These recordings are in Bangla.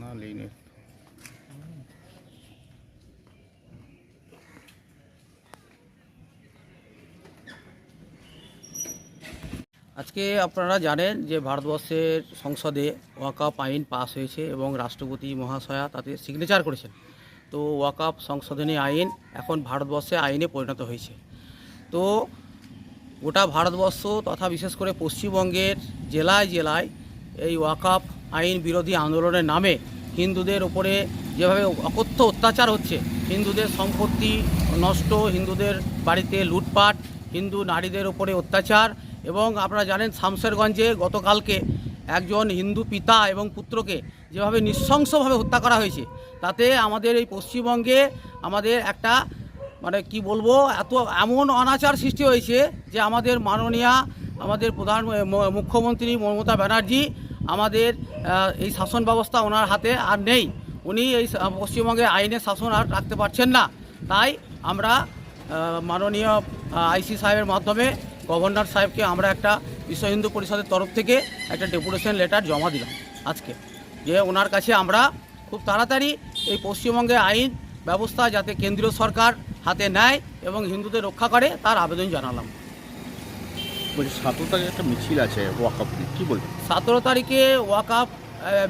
না লিনে আজকে আপনারা জানেন যে ভারতবর্ষের সংসদে ওয়াকাপ আইন পাস হয়েছে এবং রাষ্ট্রপতি মহাশয়া তাতে সিগনেচার করেছেন। তো ওয়াকাপ সংশোধনী আইন এখন ভারতবর্ষে আইনে পরিণত হয়েছে। তো গোটা ভারতবর্ষ তথা বিশেষ করে পশ্চিমবঙ্গের জেলায় জেলায় এই ওয়াকাপ আইন বিরোধী আন্দোলনের নামে হিন্দুদের ওপরে যেভাবে অকথ্য অত্যাচার হচ্ছে, হিন্দুদের সম্পত্তি নষ্ট, হিন্দুদের বাড়িতে লুটপাট, হিন্দু নারীদের ওপরে অত্যাচার এবং আপনারা জানেন শামশেরগঞ্জে গতকালকে একজন হিন্দু পিতা এবং পুত্রকে যেভাবে নৃশংসভাবে হত্যা করা হয়েছে, তাতে আমাদের এই পশ্চিমবঙ্গে আমাদের একটা মানে কি বলব, এত এমন অনাচার সৃষ্টি হয়েছে যে আমাদের মাননীয়া আমাদের প্রধান মুখ্যমন্ত্রী মমতা ব্যানার্জি আমাদের এই শাসন ব্যবস্থা ওনার হাতে আর নেই। উনি এই পশ্চিমবঙ্গে আইনের শাসন আর রাখতে পারছেন না। তাই আমরা মাননীয় আইসি সাহেবের মাধ্যমে গভর্নর সাহেবকে আমরা একটা বিশ্ব হিন্দু পরিষদের তরফ থেকে একটা ডেপুটেশন লেটার জমা দিলাম আজকে। যে ওনার কাছে আমরা খুব তাড়াতাড়ি এই পশ্চিমবঙ্গে আইন ব্যবস্থা যাতে কেন্দ্রীয় সরকার হাতে নেয় এবং হিন্দুদের রক্ষা করে তার আবেদন জানালাম। বলছি সতেরো তারিখে একটা মিছিল আছে ওয়াকআপ কী বলবেন? সতেরো তারিখে ওয়াকাপ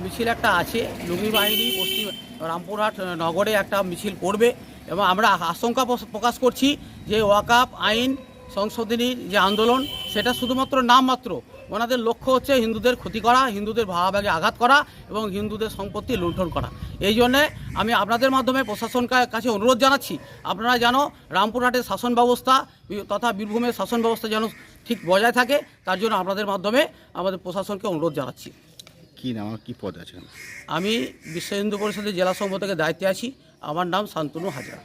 মিছিল একটা আছে, লুঙ্গি বাহিনী পশ্চিম রামপুরহাট নগরে একটা মিছিল করবে এবং আমরা আশঙ্কা প্রকাশ করছি যে ওয়াকাপ আইন সংশোধনীর যে আন্দোলন, সেটা শুধুমাত্র নামমাত্র ওনাদের লক্ষ্য হচ্ছে হিন্দুদের ক্ষতি করা, হিন্দুদের ভাগাভাগে আঘাত করা এবং হিন্দুদের সম্পত্তি লুণ্ঠন করা। এই জন্যে আমি আপনাদের মাধ্যমে প্রশাসন কা- কাছে অনুরোধ জানাচ্ছি, আপনারা যেন রামপুরহাটের শাসন ব্যবস্থা তথা বীরভূমের শাসন ব্যবস্থা যেন ঠিক বজায় থাকে তার জন্য আপনাদের মাধ্যমে আমাদের প্রশাসনকে অনুরোধ জানাচ্ছি। কী নাম কি পদ আছে আমি বিশ্ব হিন্দু পরিষদের জেলা সংঘ থেকে দায়িত্বে আছি। আমার নাম শান্তনু হাজার।